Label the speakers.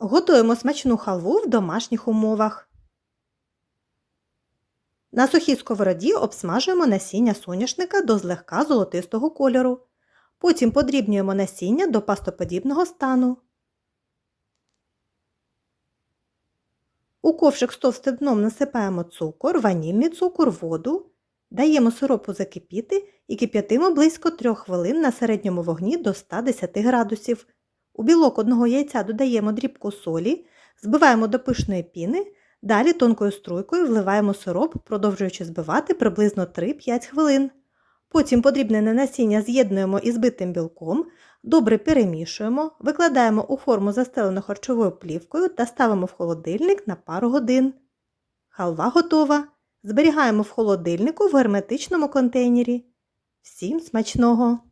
Speaker 1: Готуємо смачну халву в домашніх умовах. На сухій сковороді обсмажуємо насіння соняшника до злегка золотистого кольору. Потім подрібнюємо насіння до пастоподібного стану. У ковшик з товстим дном насипаємо цукор, ванільний цукор, воду, даємо сиропу закипіти і кип'ятимо близько 3 хвилин на середньому вогні до 110 градусів. У білок одного яйця додаємо дрібку солі, збиваємо до пишної піни, далі тонкою струйкою вливаємо сироп, продовжуючи збивати приблизно 3-5 хвилин. Потім подрібнене насіння з'єднуємо із битим білком, добре перемішуємо, викладаємо у форму застелену харчовою плівкою та ставимо в холодильник на пару годин. Халва готова. Зберігаємо в холодильнику в герметичному контейнері. Всім смачного!